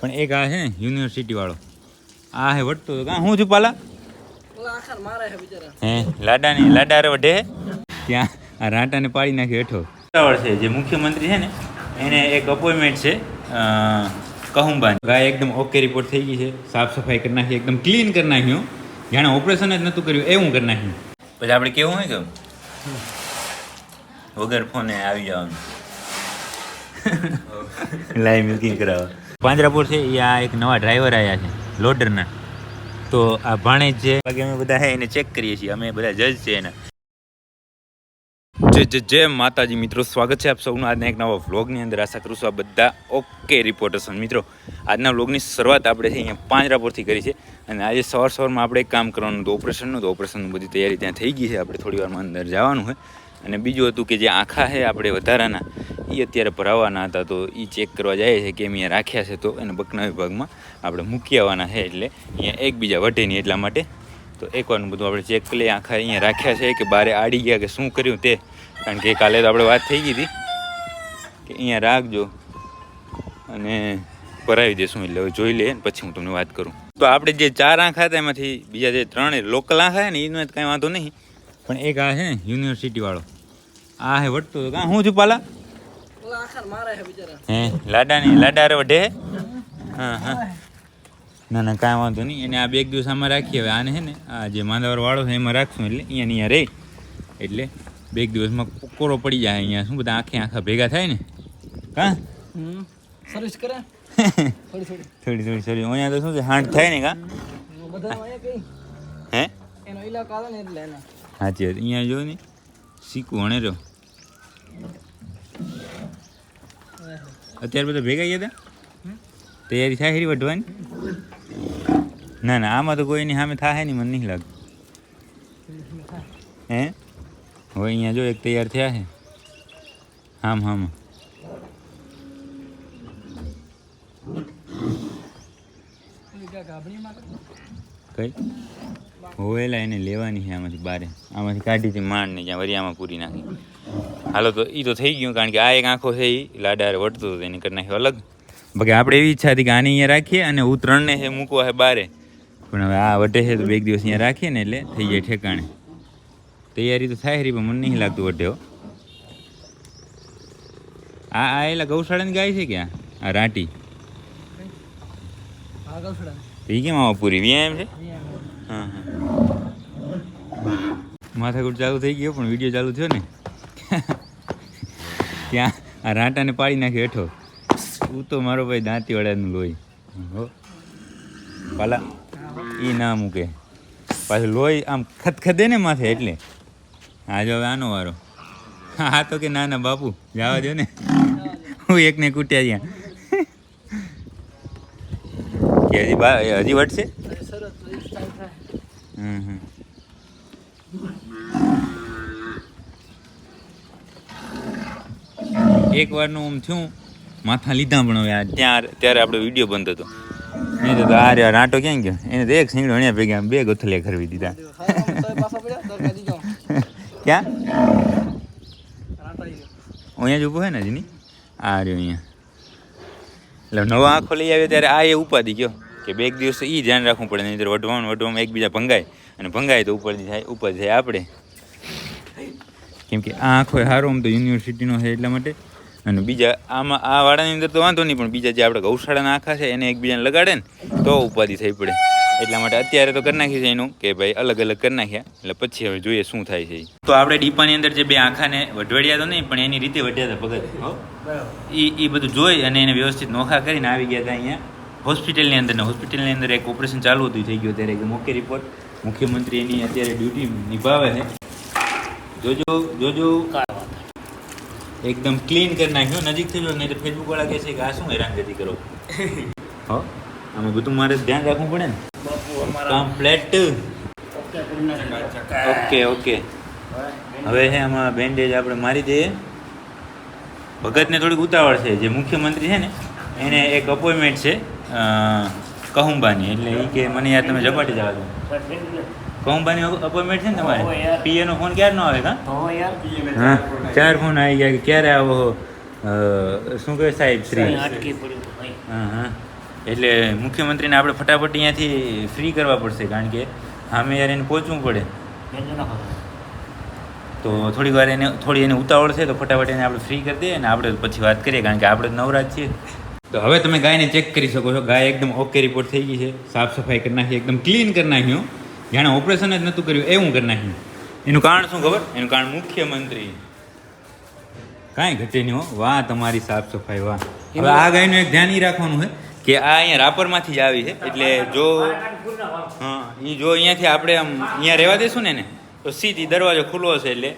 પણ એક આ છે ને યુનિવર્સિટી વાળો. આ હે વટતો તો કાં હું છું પાલા? ઓલા આખાર મારે હે લાડાની લાડા રે વઢે ત્યાં આ રાંટાને પાડી નાખ્યો હેઠો. ઉતાવળ છે જે મુખ્યમંત્રી છે ને એને એક અપોઇન્ટમેન્ટ છે કહુંબાની. ગાય એકદમ ઓકે રિપોર્ટ થઈ ગઈ છે સાફ સફાઈ કરી નાખી એકદમ ક્લીન કરી નાખ્યું જાણે ઓપરેશન જ નહોતું કર્યું એવું કરી નાખ્યું. પછી આપણે કેવું હોય કે વગર ફોને આવી જવાનું. લાઈવ મિલ્કિંગ કરાવવા. પાંજરાપુર છે આ એક નવા ડ્રાઈવર આવ્યા છે, લોડરના. તો આ ભાણેજ છે, બાકી અમે બધા હે એને ચેક કરીએ છીએ, અમે બધા જજ છે એના. જય જય માતાજી મિત્રો, સ્વાગત છે આપ સૌનું આજના એક નવા વ્લોગની અંદર. આશા કરું છું આ બધા ઓકે રિપોર્ટર્સ મિત્રો, આજના વ્લોગની શરૂઆત આપણે છે અહીંયા પાંજરાપુરથી કરી છે અને આજે સવાર સવારમાં આપણે એક કામ કરવાનું હતું ઓપરેશનનું તો ઓપરેશનનું બધી તૈયારી ત્યાં થઈ ગઈ છે. આપણે થોડી વારમાં અંદર જવાનું હોય અને બીજું હતું કે જે આંખા છે આપણે વધારાના એ અત્યારે ભરાવાના હતા, તો એ ચેક કરવા જાય છે કે એમ અહીંયા રાખ્યા છે તો એને બકના વિભાગમાં આપણે મૂકી આવવાના છે એટલે અહીંયા એકબીજા વઢે નહીં એટલા માટે. તો એકવારનું બધું આપણે ચેક કરી લઈએ આખા અહીંયા રાખ્યા છે કે બારે આડી ગયા કે શું કર્યું તે? કારણ કે કાલે તો આપણે વાત થઈ ગઈ હતી કે અહીંયા રાખજો અને ભરાવી દેશું એટલે હવે જોઈ લે પછી હું તમને વાત કરું. તો આપણે જે ચાર આંખા હતા એમાંથી બીજા જે ત્રણ લોકલ આંખા ને એનો કાંઈ વાંધો નહીં. પણ એક આ છે ને યુનિવર્સિટી વાળો. આ હે વટતો તો કાં હું છું પાલા? ઓલા આખાર મારે છે બિચારા હે લાડાની લાડા રે વઢે હા હા. ના ના કાંઈ વાંધો નહીં. એને આ બે એક દિવસ આમાં રાખીએ. હવે આને છે ને આ જે માંદાવર વાળો છે એમાં રાખશું. એટલે અહીંયા અહીંયા રહે. એટલે બે એક દિવસમાં કોરો પડી જાય અહીંયા. શું બધા આખે આખા ભેગા થાય ને? હા સર્વિસ કરે? થોડી થોડી. થોડી થોડી થોડી. અહીંયા તો શું છે હાંડ થાય ને કાં? બધા અહીંયા કઈ? હે? એનો ઇલાકો આવે ને એટલે એને. વાત અહીંયા જો ને, શીખવું, હણે રહ્યો અત્યારે બધા ભેગા ગયા હતા તૈયારી થાય ખરી વઢવાની ના ના, આમાં તો કોઈની સામે થાય નહીં, મને નહીં લાગતું. હે? હવે અહીંયા જો એક તૈયાર થયા છે. ગાભણીમાં કરે? કઈ? હોવેલા એને લેવાની છે આમાંથી બારે. આમાંથી કાઢી હતી માંડ ને જ્યાં વરિયામાં પૂરી નાખી. હાલો તો એ તો થઈ ગયું કારણ કે આ એક આંખો છે એ લાડારે વટતો હતો એને કરી નાખ્યો અલગ. બાકી આપણે એવી ઈચ્છા હતી કે આને અહીંયા રાખીએ અને હું ત્રણને છે મૂકવા છે બારે. પણ હવે આ વટે છે તો બે દિવસ અહીંયા રાખીએ ને એટલે થઈ જાય ઠેકાણે. તૈયારી તો થાય ખરી પણ મને નહીં લાગતું વટે હો. આ આ એલા ગૌશાળાની ગાય છે ક્યાં? આ રાટી. એ કેમ આવા પૂરી? વ્યાયામ છે? હા હા. માથાકૂટ ચાલુ થઈ ગયો, પણ વીડિયો ચાલુ થયો ને. ત્યાં આ રાંટાને પાડી નાખ્યો હેઠો. હું તો મારો ભાઈ દાંતીવાળાનું લોહી. હો. પાલા એ ના મૂકે. પાછું લોહી આમ ખતખદે ને માથે એટલે. હા હવે આનો વારો. હા તો કે ના ના બાપુ, જવા દો ને. હું એકને કૂટ્યા ત્યાં. હજી હજી વટશે સરસ સ્ટાઈલ થાય હમ હમ એક વારનું આમ થયું માથા લીધા પણ હવે ત્યાં ત્યારે આપણો વીડિયો બંધ હતો. નહીં તો આ રહ્યા નાટો ક્યાં ગયો? એને તો એક સિંગડો અહીંયા ભેગા બે ગોથલે ખરવી દીધા. ક્યાં? અહીંયા જ ઊભો હે ને હજી આ રહ્યો અહીંયા. એટલે નવા આંખો લઈ આવ્યો ત્યારે આ એ ઉપાધી ગયો. કે બે એક દિવસ એ ધ્યાન રાખવું પડે નહીં વઢવાનું વઢવામાં એકબીજા ભંગાય. અને ભંગાય તો ઉપર થાય ઉપર થાય આપણે. કેમ કે આ આંખો સારો આમ તો યુનિવર્સિટીનો છે એટલા માટે. અને બીજા આમાં આ વાળાની અંદર તો વાંધો નહીં, પણ બીજા જે આપણે ગૌશાળાના આખા છે, એને એકબીજાને લગાડે ને, તો ઉપાધિ થઈ પડે. એટલા માટે અત્યારે તો કરી નાખી છે એનું કે ભાઈ અલગ અલગ કરી નાખ્યા, એટલે પછી હવે જોઈએ શું થાય છે તો આપણે ડીપાની અંદર જે બે આંખાને વઢવાડ્યા તો નહીં, પણ એની રીતે વઢ્યા હતા ભગત એ એ બધું જોઈ અને એને વ્યવસ્થિત નોખા કરીને આવી ગયા હતા અહીંયા. હોસ્પિટલની અંદર હોસ્પિટલની અંદર એક ઓપરેશન ચાલુ હતું થઈ ગયું ત્યારે એક મુખ્ય રિપોર્ટ મુખ્યમંત્રી એની અત્યારે ડ્યુટી નિભાવે છે. જોજો જોજો. એકદમ ક્લીન કરી નાખ્યો. નજીકથી જો નહીં તો ફેસબુક વાળા કહે છે કે આ શું હેરાનગતિ કરો? હો? આમાં બધું મારે ધ્યાન રાખવું પડે ને? કમ્પ્લેટ ઓકે ઓકે હવે છે આમાં બેન્ડેજ આપણે મારી દઈએ. ભગતને થોડીક ઉતાવળ છે. જે મુખ્યમંત્રી છે ને એને એક અપોઇન્ટમેન્ટ છે કહુંબાની. એટલે એ કે મને યાર તમે ઝપાટી જવા દો કહુંબાની અપોઇન્ટમેન્ટ છે ને તમારે? પીએનો ફોન ક્યારનો આવે કા હા ચાર ફોન આવી ગયા કે ક્યારે આવો શું કહે સાહેબ શ્રી? હા હા. એટલે મુખ્યમંત્રીને આપણે ફટાફટ અહીંયાથી ફ્રી કરવા પડશે કારણ કે સામે યાર એને પહોંચવું પડે. તો થોડીક વાર એને થોડી એને ઉતાવળ છે તો ફટાફટ એને આપણે ફ્રી કરી દઈએ અને આપણે પછી વાત કરીએ કારણ કે આપણે નવરાજ છીએ. તો હવે તમે ગાયને ચેક કરી શકો છો ગાય એકદમ ઓકે રિપોર્ટ થઈ ગઈ છે સાફ સફાઈ કરી નાખી એકદમ ક્લીન કરી નાખ્યું જાણે ઓપરેશન જ નહોતું કર્યું. એવું કરી નાખ્યું. એનું કારણ શું ખબર? એનું કારણ મુખ્યમંત્રી. કાંઈ ઘટે નહીં હો. વાહ તમારી સાફ સફાઈ વાહ. હવે આ ગાયનું એક ધ્યાન એ રાખવાનું છે કે આ અહીંયા રાપરમાંથી જ આવી છે. એટલે જો હા એ જો અહીંયાથી આપણે આમ અહીંયા રહેવા દેશું ને એને તો સીધી દરવાજો ખુલ્લો હશે એટલે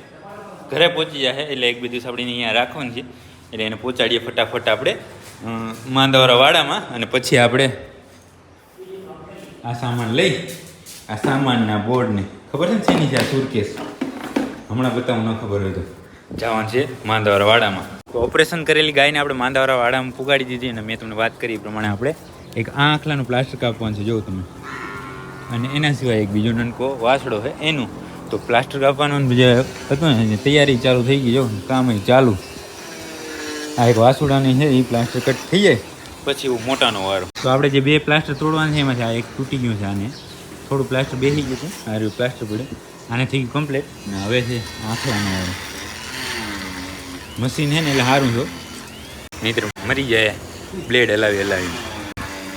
ઘરે પહોંચી જશે એટલે એક બે દિવસ આપણે અહીંયા રાખવાનું છે. એટલે એને પહોંચાડીએ ફટાફટ આપણે માંદાવાળા વાડામાં. અને પછી આપણે આ સામાન લઈ આ સામાનના બોર્ડને. ખબર છે ને છે આ સુરકેસ હમણાં બતાવું, ન ખબર હોય તો. જવાનું છે માંદાવાળા વાડામાં. તો ઓપરેશન કરેલી ગાયને આપણે માંદાવાળા વાડામાં પુગાડી દીધી અને મેં તમને વાત કરી એ પ્રમાણે આપણે એક આંખલાનું પ્લાસ્ટર કાપવાનું છે, જોવું તમે. અને એના સિવાય એક બીજો નનકો વાસડો છે, એનું. તો પ્લાસ્ટર કાપવાનું જે હતું ને તૈયારી ચાલુ થઈ ગઈ, જો કામ એ ચાલુ. આ એક વાસુડાની છે, એ પ્લાસ્ટર કટ થઈ જાય. પછી મોટાનો વારો. તો આપણે જે બે પ્લાસ્ટર તોડવાના છે, એમાંથી આ એક તૂટી ગયું છે આને. થોડું પ્લાસ્ટર બેસી ગયું છે. આ રહ્યું પ્લાસ્ટર પડે આને થઈ ગયું કમ્પ્લીટ ને હવે છે આંખલાનો વારો મશીન છે ને એટલે સારું છો નહીતર મરી જાય બ્લેડ હલાવી હલાવી.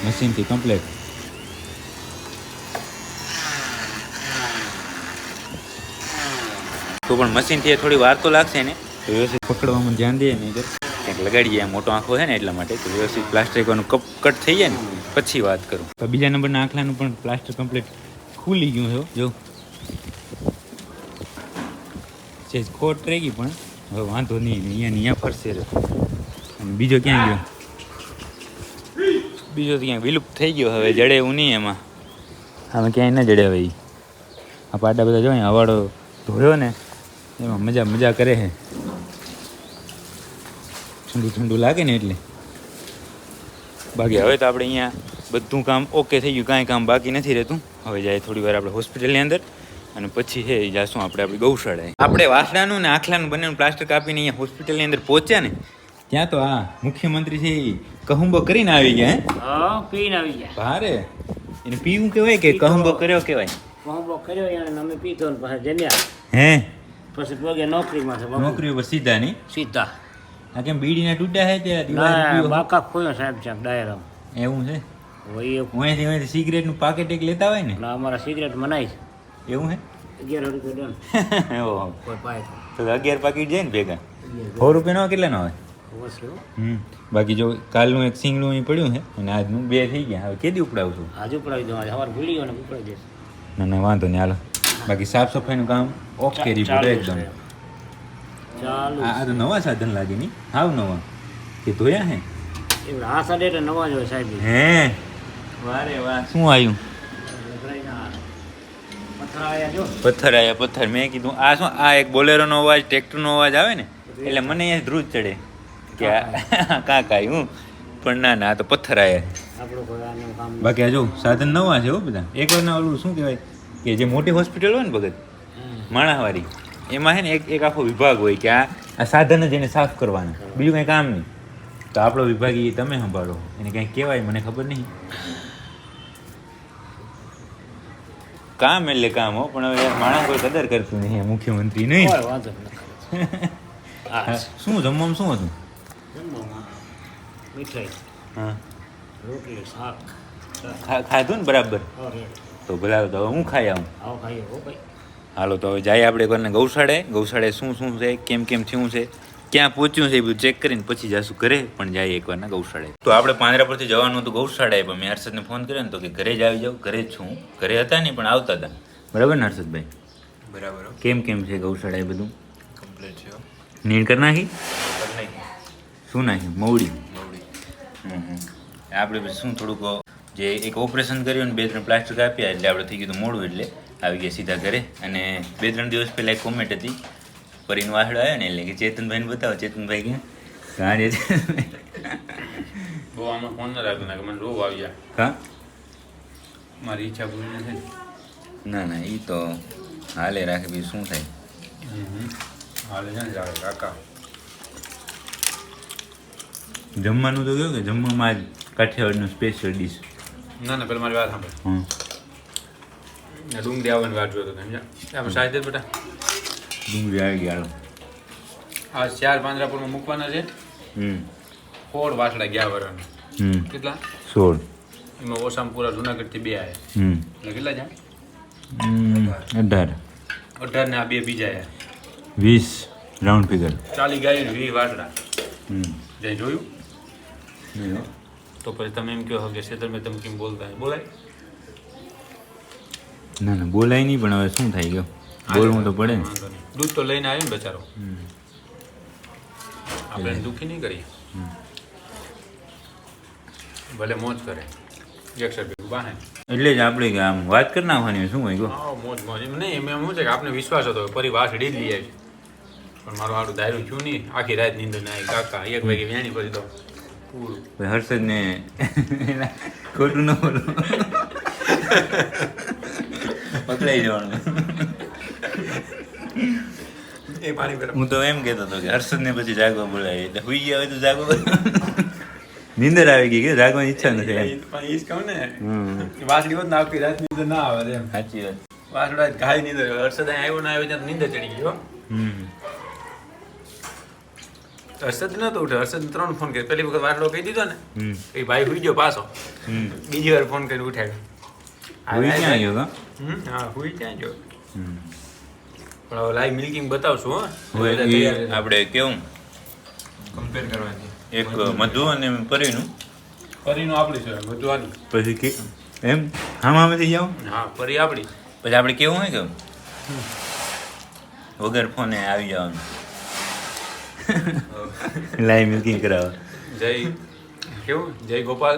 મશીનથી કમ્પ્લીટ તો પણ મશીનથી થોડી વાર તો લાગશે ને. તો વ્યવસ્થિત પકડવામાં ધ્યાન દઈએ નહીં. તો લગાડીએ મોટો આંખો છે ને એટલા માટે તો વ્યવસ્થિત પ્લાસ્ટર એકવાનું કપ કટ થઈ જાય ને પછી વાત કરું. તો બીજા નંબરના આંખલાનું પણ પ્લાસ્ટર કમ્પ્લીટ ખુલી ગયું છે હો, જો. જે ખોટ રહી ગઈ પણ હવે વાંધો નહીં અહીંયા અહીંયા ફરશે અને બીજો ક્યાં ગયો? બીજો તો ક્યાંક વિલુપ્ત થઈ ગયો હવે જડે એવું નહીં એમાં. હવે ક્યાંય ન જડે હવે આ પાટા બધા જો હવાડો ધોયો ને એમાં મજા મજા કરે છે. ઠંડુ ઠંડુ લાગે ને એટલે. બાકી હવે તો આપણે અહીંયા બધું કામ ઓકે થઈ ગયું કાંઈ કામ બાકી નથી રહેતું. હવે જાય થોડી વાર આપણે હોસ્પિટલની અંદર અને પછી છે જાશું આપણે આપણી ગૌશાળાએ. આપણે વાસડાનું ને આખલાનું બંનેનું પ્લાસ્ટર કાપીને અહીંયા હોસ્પિટલની અંદર પહોંચ્યા ને ત્યાં તો આ મુખ્યમંત્રી છે કહુંબો કરીને આવી ગયા હે? હા પીને આવી ગયા. ભારે. એને પીવું કહેવાય કે કહુંબો કર્યો કહેવાય? કહુંબો કર્યો એને અમે પીધો ને પાછા જમ્યા હે? પછી પગે નોકરીમાં છે નોકરી ઉપર સીધા નહીં? સીધા. આ કેમ બીડીના તૂટ્યા છે ત્યાં દિવાળી બાકા ખોયો સાહેબ છે ડાયરામ. એવું છે? હોય એ અહીંયાથી સિગરેટ સિગરેટનું પાકેટ એક લેતા હોય ને? ના અમારા સિગરેટ મનાય છે. એવું છે? અગિયાર રૂપિયા ડન તો અગિયાર પાકીટ જાય ને ભેગા? સો રૂપિયાનો કેટલાનો હોય હમ. બાકી જો કાલનું એક સિંગડું અહીં પડ્યું છે અને આજનું બે થઈ ગયા. હવે કેદી ઉપડાવું છું? આજે ઉપડાવી દો સવાર ભૂલી ગયો ને ઉપડાવી દેશ. ના ના વાંધો નહીં હાલો. બાકી સાફ સફાઈનું કામ ઓકે રિપોર્ટ એકદમ. ચાલુ આ તો નવા સાધન લાગે નહીં હાવ નવા. કે ધોયા હે? આ સાડે એટલે નવા જ હોય સાહેબ હે? વારે વાહ શું આવ્યું પથ્થર આયા જો. પથ્થર મેં કીધું આ શું આ એક બોલેરોનો અવાજ ટ્રેક્ટરનો અવાજ આવે ને એટલે મને અહીંયા ધ્રુજ ચડે. કે આ કાંક આવ્યું પણ ના ના આ તો પથ્થર આયા. કામ બાકી આ જો સાધન નવા છે હો બધા. એક વારના ઓલું શું કહેવાય? કે જે મોટી હોસ્પિટલ હોય ને ભગત. માણાવાળી એમાં છે ને એક એક આખો વિભાગ હોય કે આ સાધન જ એને સાફ કરવાના. બીજું કંઈ કામ નહીં. તો આપણો વિભાગ એ તમે સંભાળો. એને કંઈ કહેવાય મને ખબર નહીં. કામ એટલે કામ હો પણ હવે માણસ કોઈ કદર કરતું નહીં મુખ્યમંત્રી નહીં. શું જમવામાં શું હતું? મીઠાઈ. હા. રોટલી શાક ખાધું ને બરાબર? તો ભલા હું ખાઈ આવું? હો ભાઈ. હાલો તો હવે જાય આપણે એકવાર ગૌશાળે. ગૌશાળે શું શું છે કેમ કેમ થયું છે ક્યાં પહોંચ્યું છે એ બધું ચેક કરીને પછી જાશું ઘરે પણ જાય એકવારના ગૌશાળે. તો આપણે પાંદરા પરથી જવાનું હતું ગૌશાળાએ પણ મેં હર્ષદને ફોન કર્યો ને તો કે ઘરે જ આવી જાઉં ઘરે જ છું ઘરે હતા નહીં પણ આવતા હતા. બરાબર ને હર્ષદભાઈ? બરાબર. કેમ કેમ છે ગૌશાળા એ બધું? કમ્પ્લીટ છે નીણ કરી નાખી? શું નાખ્યું? મવડી મવડી. આપણે શું થોડુંક જે એક ઓપરેશન કર્યું ને બે ત્રણ પ્લાસ્ટર કાપ્યા એટલે આપણે થઈ ગયું મોડું એટલે આવી ગયા સીધા ઘરે. અને બે ત્રણ દિવસ પહેલાં એક કોમેન્ટ હતી. પરીનો વાસડો આવ્યો ને એટલે કે ચેતનભાઈને બતાવો. ચેતનભાઈ ક્યાં? છે. બહુ આમાં ફોન ના રાખ્યો ને કે મને રોગ આવ્યા. હા? મારી ઈચ્છા પૂરી નથી ના ના એ તો હાલે રાખે બીજું શું થાય? હાલે ને જાણે કાકા. જમવાનું તો કયું કે જમવામાં આજ કાઠિયાવાડનું સ્પેશિયલ ડીશ ના ના પેલા મારી વાત સાંભળ. ડુંગળી આવવાની વાત જોયો તો સમજ્યા? સાહેબ બેટા? ડુંગળી આવી ગયા આ ચાર પાંદરાપુરમાં મૂકવાના છે. હમ. ફોડ વાસડા ગયા વરાના હમ. કેટલા? સોળ. એમાં ઓસામ પૂરા જુનાગઢથી બે હમ. એટલે કેટલા છે અઢાર. અઢાર ને આ બે બીજા આવ્યા વીસ. Round figure. ચાલી ગાય વીસ વાસડા જોયું. તો પછી તમે એમ કહો કે શેતર મેં તમે કેમ બોલતા? બોલાય? ના ના બોલાય નહીં પણ હવે શું થઈ ગયો? બોલવું તો પડે ને. દૂધ તો લઈને આવ્યો ને બચારો. આપણે દુઃખી નહીં કરીએ. ભલે મોજ કરે. એટલે જ આપણે આમ વાત કરી નાખવાની શું હોય મોજ મોજ. એમ નહીં એમ શું છે કે આપણે વિશ્વાસ હતો ફરી વાસ ડી જ લઈ આવી પણ મારું આડું દાયરું થયું નહીં. આખી રાત નીંદર ના કાકા એક વાગે વ્યાણી પછી તો પૂરું ને ખોટું ન બોલો પકડાઈ જવાનું હું તો એમ કેતો હતો કે હર્ષદને પછી જાગવા બોલાવી એટલે હુઈ ગયા હોય તો જાગવા નીંદર આવી ગઈ કે જાગવાની ઈચ્છા નથી પણ ઈ જ કહું ને વાસળી હોત ને આખી રાત નીંદર ના આવે એમ સાચી વાત વાસડા ઘાય નીંદર હર્ષદ આવ્યો ના આવ્યો ત્યાં તો નીંદર ચડી ગયો હમ હર્ષદ નતો ઉઠે. હર્ષદ ત્રણ ફોન કર્યો. પેલી વખત વાટલો કહી દીધો ને એ ભાઈ હુઈ ગયો પાછો. બીજી વાર ફોન કરીને ઉઠાવ્યો હુઈ ક્યાં ગયો હા હુઈ ક્યાં ગયો? પણ હવે લાઈવ મિલ્કિંગ બતાવશું હો. હવે આપણે કેવું? કમ્પેર કરવાની. એક મધુ અને પરીનું? પરીનું આપણી છે મધુ આની પછી કે એમ? હામામાંથી જાઓ હા પરી આપણી. પછી આપણે કેવું હોય કે? વગર ફોને આવી જવાનું. લાઈવ મિલ્કિંગ કરાવે જય કેવું? જય ગોપાલ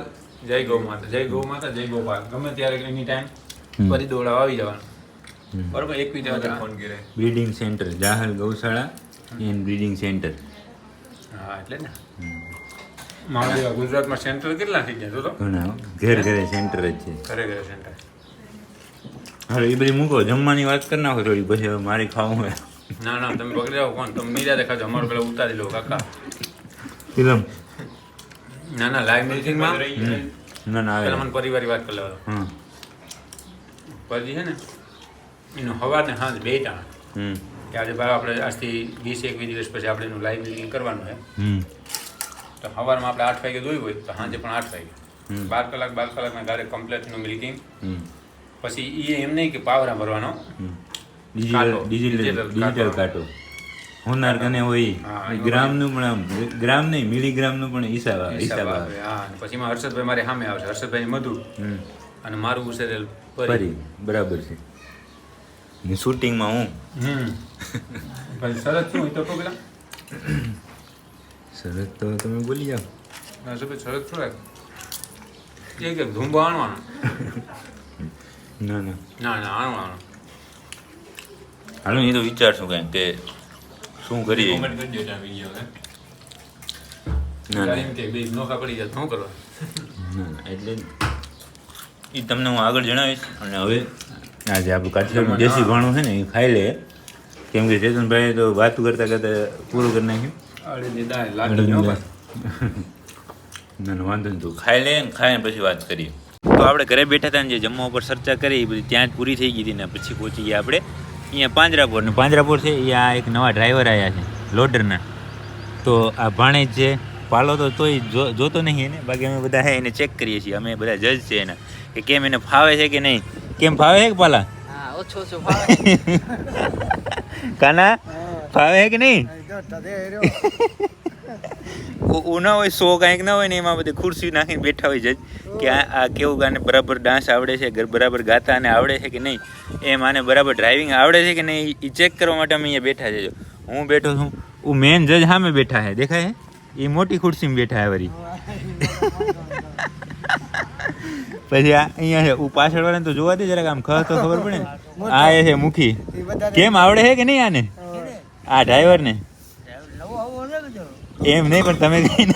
જય ગૌ માતા જય ગૌ માતા જય ગોપાલ. ગમે ત્યારે એની ટાઈમ ફરી દોડાવા આવી જવાનું. બરોબર એક મિનિટ ફોન કરે બ્રીડિંગ સેન્ટર જાહલ ગૌશાળા એન્ડ બ્રીડિંગ સેન્ટર હા એટલે ને. મારા ગુજરાતમાં સેન્ટર કેટલા થઈ ગયા? તો ઘણા ઘેર ઘરે સેન્ટર જ છે. ઘરે ઘરે સેન્ટર હાલો એ બધી મૂકો. જમવાની વાત કરી નાખો થોડી પછી હવે મારે ખાવું હોય. ના ના તમે પકડી જાઓ કોણ તમે નિરાતે દેખાજો અમારું પેલા ઉતારી લો કાકા ફિલ્મ ના ના લાઈવ મિલ્કિંગમાં ના ના પેલા મને પરિવારની વાત કરી લેવા પછી છે ને એનું હવા ને સાંજ બે ટાણા હમ કે આજે બાર આપણે આજથી વીસ એકવીસ દિવસ પછી આપણે એનું લાઈવ મિલ્કિંગ કરવાનું છે હમ તો સવારમાં આપણે આઠ વાગે દોઈ હોય તો સાંજે પણ આઠ વાગે બાર કલાક બાર કલાકના ગારે કમ્પ્લેટનું મિલ્કિંગ હમ પછી એ એમ નહીં કે પાવરા ભરવાનો. ડિજિટલ ડિજિટલ ડિજિટલ કાંટો હોનાર કને હોય. ગ્રામનું પણ આમ ગ્રામ નહીં મિલીગ્રામનું પણ હિસાબ આવે હિસાબ આવે. હા પછી એમાં હર્ષદભાઈ મારે સામે આવશે. હર્ષદભાઈ મધુ અને મારું ઉછેરેલ પરી. બરાબર છે. ને શૂટિંગમાં હું? હમ. પછી શરત શું તો તો પેલા. સરસ તો તમે બોલી જાઓ. હર્ષદભાઈ શરત શું રાખ? કે ધૂંબો આણવાનો? ના ના. ના ના આણો આણો હાલો એ તો વિચારશું કાંઈ કે શું કરીએ? ના. ના એટલે એ તમને હું આગળ જણાવીશ અને હવે આ જે આપણું કાઠિયાવાડનું દેશી ભાણું છે ને એ ખાઈ લે. કેમ કે ચેતનભાઈ તો વાત કરતા કરતા પૂરું કરી નાખ્યું. ના વાંધો નહીં તું ખાઈ લે ને ખાઈ પછી વાત કરીએ. તો આપણે ઘરે બેઠા હતા ને જે જમવા ઉપર ચર્ચા કરી એ બધી ત્યાં જ પૂરી થઈ ગઈ હતી ને પછી પહોંચી ગયા આપણે. અહીંયા પાંજરાપોર ને પાંજરાપોર છે એ આ એક નવા ડ્રાઈવર આવ્યા છે લોડરના. તો આ ભાણેજ છે પાલો તો તોય જો- જોતો નહીં એને. બાકી અમે બધા હે એને ચેક કરીએ છીએ અમે બધા જજ છે એના કે કેમ એને ફાવે છે કે નહીં. કેમ ફાવે છે કે પાલા? ઓછો ઓછો કાના? ફાવે છે કે નહીં? ના હોય સો કાંઈક ના હોય ને એમાં બધી ખુરશી નાખીને બેઠા હોય જજ. કે આ કેવું ગાને બરાબર ડાન્સ આવડે છે બરાબર ગાતા અને આવડે છે કે નહીં? એમ આને બરાબર ડ્રાઇવિંગ આવડે છે કે નહીં? એ ચેક કરવા માટે અમે અહીંયા બેઠા છે હું બેઠો છું. હું મેન જજ સામે બેઠા છે. દેખાય એ મોટી ખુરશીમાં બેઠા છે વરી. પછી આ અહીંયા છે હું પાછળ વાળાને તો જોવા દે જરાક આમ ખબર તો ખબર પડે ને. આ એ છે મુખી. કેમ આવડે છે કે નહીં આને? આ ડ્રાઈવરને જો એમ નહીં પણ તમે કહીને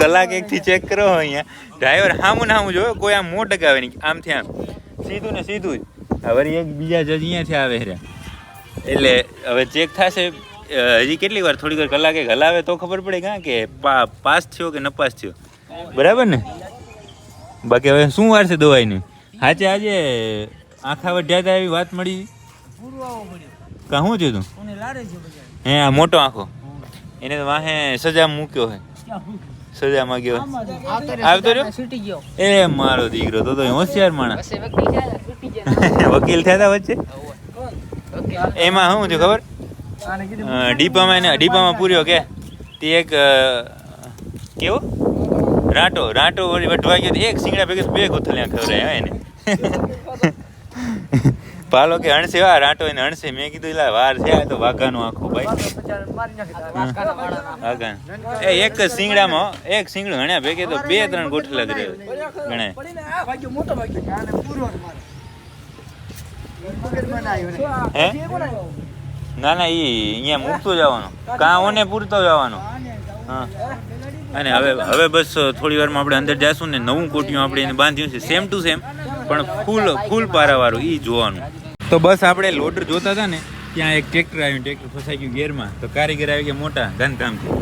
કલાક એકથી ચેક કરો અહીંયા. ડ્રાઈવર હામું ને હામું જોયો કોઈ આમ મોં ટકાવે નહીં. આમથી આમ. સીધું ને સીધું જ. આ વળી એક બીજા જજ અહીંયાથી આવે રે એટલે હવે ચેક થશે હજી કેટલી વાર? થોડીક વાર કલાકે હલાવે તો ખબર પડે કાં કે પાસ થયો કે નપાસ થયો. બરાબર ને? બાકી હવે શું વાર છે દવાઈની? હાચે આજે આખા વઢ્યા હતા એવી વાત મળી. આવો શું થયું તું? હે આ મોટો આંખો. એને તો વાહે સજા મૂક્યો હે. સજા માંગ્યો હે. આવતો રહ્યો? એ મારો દીકરો તો તો હોશિયાર માણસ. વકીલ થયા હતા વચ્ચે? એમાં શું થયું ખબર? આને ડીપામાં એને ડીપામાં પૂર્યો કે તે એક કેવો? રાંટો રાંટો વળી વઢવા ગયો એક સિંગડા ભેગા બે ગોથલિયા ખવડાય એને. પાલો કે હણસી વાર આટો એને હણસી મેં કીધું એલા વાર છે તો વાઘાનું આખું ભાઈ. મારી નાખી વાસકાના વાળાના વાઘા એ એક જ સિંગડામાં એક સિંગડું હણ્યા ભેગે તો બે, ત્રણ ગોઠલા કરે રહ્યો આવ્યો? ના ના, ઈ અહીંયા મૂકતો જવાનો. કાં ઓને પૂરતો જવાનો. હા. અને હવે હવે બસ થોડી વારમાં આપણે અંદર જાશું ને નવું કોટિયું આપણે એને બાંધ્યું છે સેમ ટુ સેમ પણ ફૂલ ફૂલ પારાવાળું એ જોવાનું. તો બસ આપણે લોડર જોતા હતા ને ત્યાં એક ટ્રેક્ટર આવ્યું ટ્રેક્ટર ફસાઈ ગયું ગેરમાં. તો કારીગર આવી ગયા મોટા ઘનકામથી.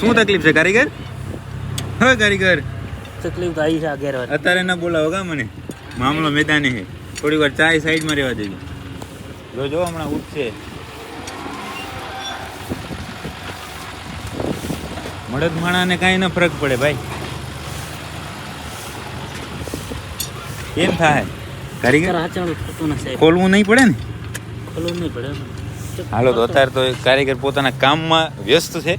શું તકલીફ છે કારીગર? હવે કારીગર? તકલીફ આવી છે ઘેર અત્યારે ના બોલાવો કા મને? મામલો મેદાને છે. થોડી વાર ચાય સાઈડમાં રહેવા દેજો. જો જો હમણાં ઉઠશે મળદ માણાને કાંઈ ન ફરક પડે ભાઈ. કેમ થાય? કારીગર ખોલવું નહીં પડે ને? ખોલવું નહીં પડે હાલો તો અત્યારે તો કારીગર પોતાના કામમાં વ્યસ્ત છે.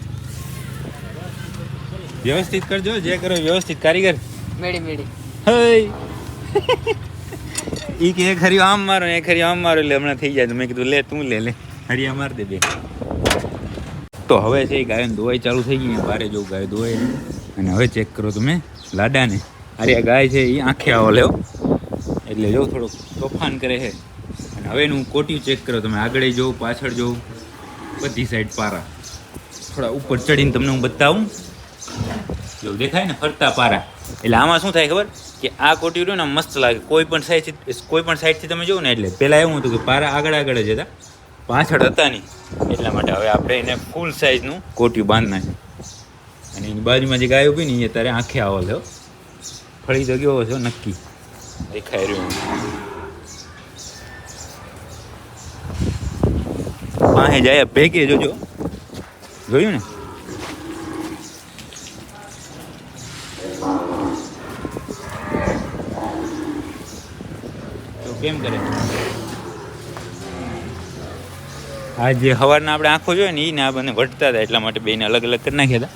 વ્યવસ્થિત કરજો જે કરો વ્યવસ્થિત કારીગર. મેડી મેડી હઈ. ઈ કે એક હરિયો આમ મારો એ એક હરિયો આમ મારો એટલે હમણાં થઈ જાય તો મેં કીધું લે તું લે લે. હરિયા માર દે બે. તો હવે છે ગાયન દોવાઈ ચાલુ થઈ ગઈ બારે જો ગાય દોવાઈ અને હવે ચેક કરો તમે લાડાને. અરે આ ગાય છે એ આંખે આવો લેવો એટલે જો થોડુંક તોફાન કરે છે. અને હવે એનું કોટિયું ચેક કરો, તમે આગળ જોઉં, પાછળ જોઉં, બધી સાઈડ પારા. થોડા ઉપર ચડીને તમને હું બતાવું. જો દેખાય ને ફરતા પારા. એટલે આમાં શું થાય ખબર? કે આ કોટી રહ્યું ને મસ્ત લાગે. કોઈ પણ સાઈડથી કોઈ પણ સાઈડથી તમે જોવો ને એટલે પહેલાં એવું હતું કે પારા આગળ આગળ જ હતા. પાછળ હતા નહીં. એટલા માટે હવે આપણે એને ફૂલ સાઈઝનું કોટિયું બાંધ નાખ્યું. અને એની બાજુમાં જે ગાય ઊભી ને એ તારે આંખે આવો લ્યો ફળી તો ગયો છો નક્કી. દેખાય રહ્યું પાસે જાય, ભેગે જોજો. જોયું ને? તો કેમ કરે? આ જે સવારના આપણે આંખો જોઈએ ને એ ને આ બંને વટતા હતા, એટલા માટે બેને અલગ અલગ કરી નાખ્યા હતા.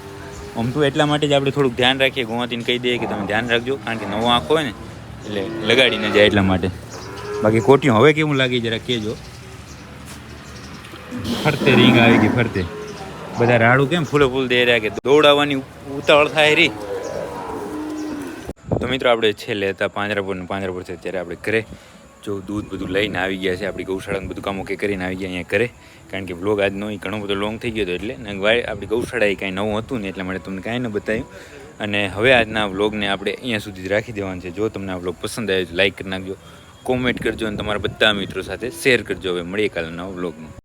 આમ તો એટલા માટે જ આપણે થોડુંક ધ્યાન રાખીએ ગુવાતીને કહી દઈએ કે તમે ધ્યાન રાખજો, કારણ કે નવો આંખો હોય ને એટલે લગાડીને જાય એટલા માટે. બાકી કોટિયું હવે કેવું લાગે જરા કહેજો. ફરતે રીંગ આવી ગઈ, ફરતે. બધા રાડું કેમ ફૂલે ફૂલ દે રહ્યા કે દોડાવવાની ઉતાવળ થાય રી. તો મિત્રો, આપણે છેલ્લે હતા પાંજરાપુર પાંજરાપુર છે, ત્યારે આપણે ઘરે જો દૂધ બધું લઈને આવી ગયા છે, આપણી ગૌશાળાનું બધું કામો કે કરીને આવી ગયા અહીંયા ઘરે. કારણ કે બ્લોગ આજનો ઘણો બધો લોંગ થઈ ગયો હતો એટલે. ને આપણી ગૌશાળા એ કાંઈ નવું હતું ને એટલા માટે તમને કાંઈ ન બતાવ્યું. અને હવે આજના વ્લોગને આપણે અહીંયા સુધી જ રાખી દેવાનું છે. જો તમને આ વ્લોગ પસંદ આવ્યો તો લાઈક કરી નાખજો, કોમેન્ટ કરજો અને તમારા બધા મિત્રો સાથે શેર કરજો. હવે મળીએ કાલના વ્લોગમાં.